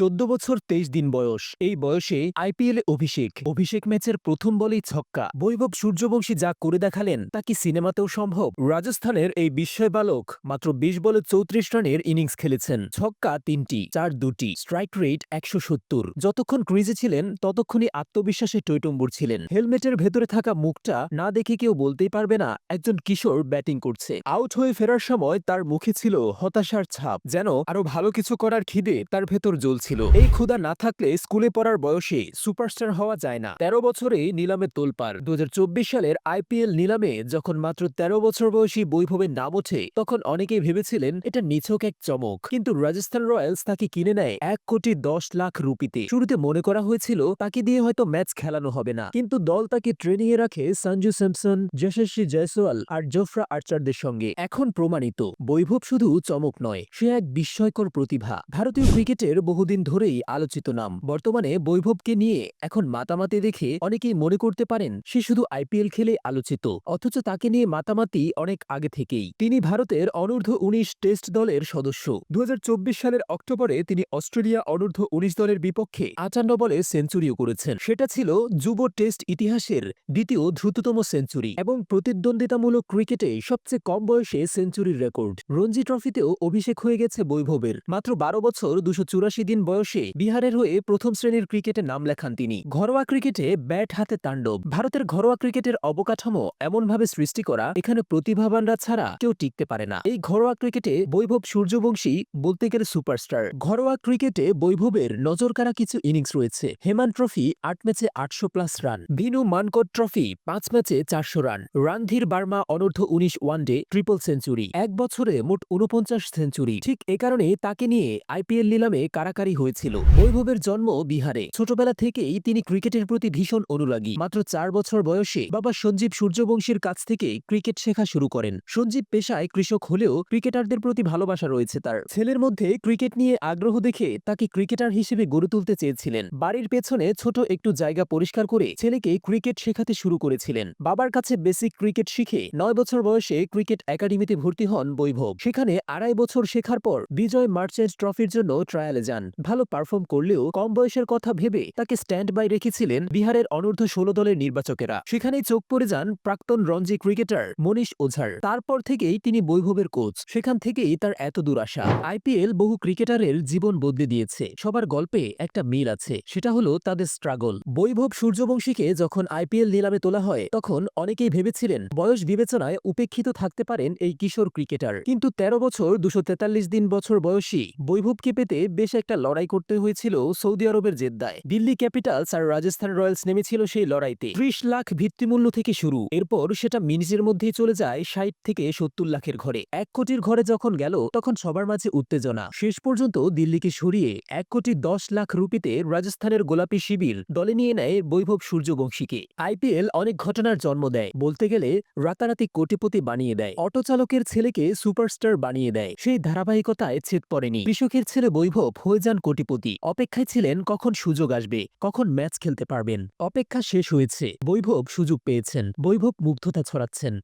চোদ্দ বছর তেইশ দিন বয়স। এই বয়সে আইপিএল অভিষেক। অভিষেক ম্যাচের প্রথম বলেই ছক্কা। বৈভব সূর্যবংশী যা করে দেখালেন, তা কি সিনেমাতেও সম্ভব? রাজস্থানের এই বিস্ময় বালক মাত্র বিশ বলে চৌত্রিশ রানের ইনিংস খেলেছেন। ছক্কা তিনটি, চার দুটি, স্ট্রাইক রেট একশো সত্তর। যতক্ষণ ক্রিজে ছিলেন, ততক্ষণই আত্মবিশ্বাসে টৈটম্বুর ছিলেন। হেলমেটের ভেতরে থাকা মুখটা না দেখে কেউ বলতেই পারবে না, একজন কিশোর ব্যাটিং করছে। আউট হয়ে ফেরার সময় তার মুখে ছিল হতাশার ছাপ, যেন আরও ভালো কিছু করার খিদে তার ভেতর জ্বলছিল এই ক্ষুধা না থাকলে স্কুলে পড়ার বয়সে সুপারস্টার হওয়া যায় না। তেরো বছরে নিলামে তোলপার দু সালের আইপিএল নিলামে যখন মাত্র তেরো বছর বয়সী বৈভবের নাম ওঠে, তখন অনেকেই ভেবেছিলেন এটা নিছক এক চমক। কিন্তু রাজস্থান রয়্যালস তাকে কিনে নেয় এক কোটি দশ লাখ রুপিতে। শুরুতে মনে করা হয়েছিল তাকে দিয়ে হয়তো ম্যাচ খেলানো হবে না। কিন্তু দল তাকে ট্রেনিং এ রাখে সঞ্জু স্যামসন, যশস্বী জয়সওয়াল আর জোফরা আর্চারদের সঙ্গে। এখন প্রমাণিত, বৈভব শুধু চমক নয়, সে এক বিস্ময়কর প্রতিভা। ভারতীয় ক্রিকেটের বহুদিন ধরেই আলোচিত নাম। বর্তমানে বৈভবকে নিয়ে এখন মাতামাতি দেখে অনেকেই মনে করতে পারেন সে শুধু আইপিএল খেলে আলোচিত, অথচ তাকে নিয়ে মাতামাতি অনেক আগে থেকেই। তিনি ভারতের অনূর্ধ্ব উনিশ টেস্ট দলের সদস্য। দুহাজার চব্বিশ সালের অক্টোবরে তিনি অস্ট্রেলিয়া অনূর্ধ্ব উনিশ দলের বিপক্ষে আটান্ন বলে সেঞ্চুরিও করেছেন। সেটা ছিল যুব টেস্ট ইতিহাসের দ্বিতীয় দ্রুততম সেঞ্চুরি এবং প্রতিদ্বন্দ্বিতামূলক ক্রিকেটে সবচেয়ে কম বয়সে সেঞ্চুরির রেকর্ড। রঞ্জি ট্রফিতেও অভিষেক হয়ে গেছে বৈভবের। মাত্র বারো বছর, দুশো চুরাশি দিন বয়সে বিহারের হয়ে প্রথম শ্রেণির ক্রিকেটে নাম লেখান তিনি। ঘরোয়া ক্রিকেটে ব্যাট হাতে তাণ্ডব। ভারতের ঘরোয়া ক্রিকেটের অবকাঠামো এমনভাবে সৃষ্টি করা, এখানে প্রতিভাবানরা ছাড়া কেউ টিকতে পারে না। এই ঘরোয়া ক্রিকেটে বৈভব সূর্যবংশী বলতে গেলে সুপারস্টার। ঘরোয়া ক্রিকেটে বৈভবের নজর নজরকাড়া কিছু ইনিংস রয়েছে। হেমান ট্রফি আট ম্যাচে আটশো plus run. Vinoo Mankad trophy পাঁচ ম্যাচে চারশো রান। রানধীর বার্মা অনূর্ধ্ব উনিশ ওয়ানডে ট্রিপল সেঞ্চুরি। এক বছরে মোট উনপঞ্চাশ সেঞ্চুরি। ঠিক এ কারণে তাকে নিয়ে আইপিএল নিলামে কারাকারি হয়েছিল। বৈভবের জন্ম বিহারে। ছোটবেলা থেকেই তিনি ক্রিকেটের প্রতি ভীষণ অনুরাগী। মাত্র চার বছর বয়সে বাবা সঞ্জীব সূর্যবংশীর কাছ থেকে ক্রিকেট শেখা শুরু করেন। সঞ্জীব পেশায় কৃষক হলেও ক্রিকেটারদের প্রতি ভালোবাসা রয়েছে তার। ছেলের মধ্যে ক্রিকেট নিয়ে আগ্রহ দেখে তাকে ক্রিকেটার হিসেবে গড়ে তুলতে চেয়েছিলেন। বাড়ির পেছনে ছোট একটু জায়গা পরিষ্কার করে ছেলেকে ক্রিকেট শেখাতে শুরু করেছিলেন। বাবার কাছে বেসিক ক্রিকেট শিখে নয় বছর বয়সে ক্রিকেট একাডেমিতে ভর্তি হন বৈভব। সেখানে আড়াই বছর শেখার পর বিজয় মার্চেন্ট ট্রফির জন্য ট্রায়ালে যান। ভালো পারফর্ম করলেও কম বয়সের কথা ভেবে তাকে স্ট্যান্ড বাই রেখেছিলেন বিহারের অনূর্ধ্ব ষোলো দলের নির্বাচকেরা। সেখানেই চোখ পড়ে যান প্রাক্তন রঞ্জি ক্রিকেটার মনীষ ওঝার। তারপর থেকেই তিনি বৈভবের কোচ সেখান থেকেই তার এত দূর আসা। আইপিএল বহু ক্রিকেটারের জীবন বদলে দিয়েছে। সবার গল্পে একটা মিল আছে। সেটা হলো তাদের স্ট্রাগল বৈভব সূর্যবংশীকে যখন আইপিএল নিলামে তোলা হয়, তখন অনেকেই ভেবেছিলেন বয়স বিবেচনায় উপেক্ষিত থাকতে পারেন এই কিশোর ক্রিকেটার কিন্তু ১৩ বছর দুশো দিন বছর বয়সী বৈভবকে পেতে বেশ একটা লড়াই করতে হয়েছিল সৌদি আরবের জেদ্দায়। দিল্লি ক্যাপিটালস আর রাজস্থান রয়্যালস নেমেছিল সেই লড়াইতে। ত্রিশ লাখ ভিত্তিমূল্য থেকে শুরু। এরপর সেটা মিনিটের মধ্যেই চলে যায় ষাট থেকে সত্তর লাখের ঘরে। এক কোটির ঘরে যখন গেল, তখন সবার মাঝে উত্তেজনা। শেষ পর্যন্ত দিল্লিকে সরিয়ে এক কোটি দশ লাখ রুপিতে রাজস্থানের গোলাপি শিবির দলে নিয়ে নেয় বৈভব সূর্যবংশীকে। আইপিএল অনেক ঘটনার জন্ম দেয়। বলতে গেলে, রাতারাতি কোটিপতি বানিয়ে দেয়। অটো চালকের ছেলেকে সুপারস্টার বানিয়ে দেয়। সেই ধারাবাহিকতায় ছেদ পড়েনি। কৃষকের ছেলে বৈভব হয়ে যান কোটিপতি। অপেক্ষায় ছিলেন কখন সুযোগ আসবে, কখন ম্যাচ খেলতে পারবেন। অপেক্ষা শেষ হয়েছে, বৈভব সুযোগ পেয়েছেন, বৈভব মুগ্ধতা ছড়াচ্ছেন।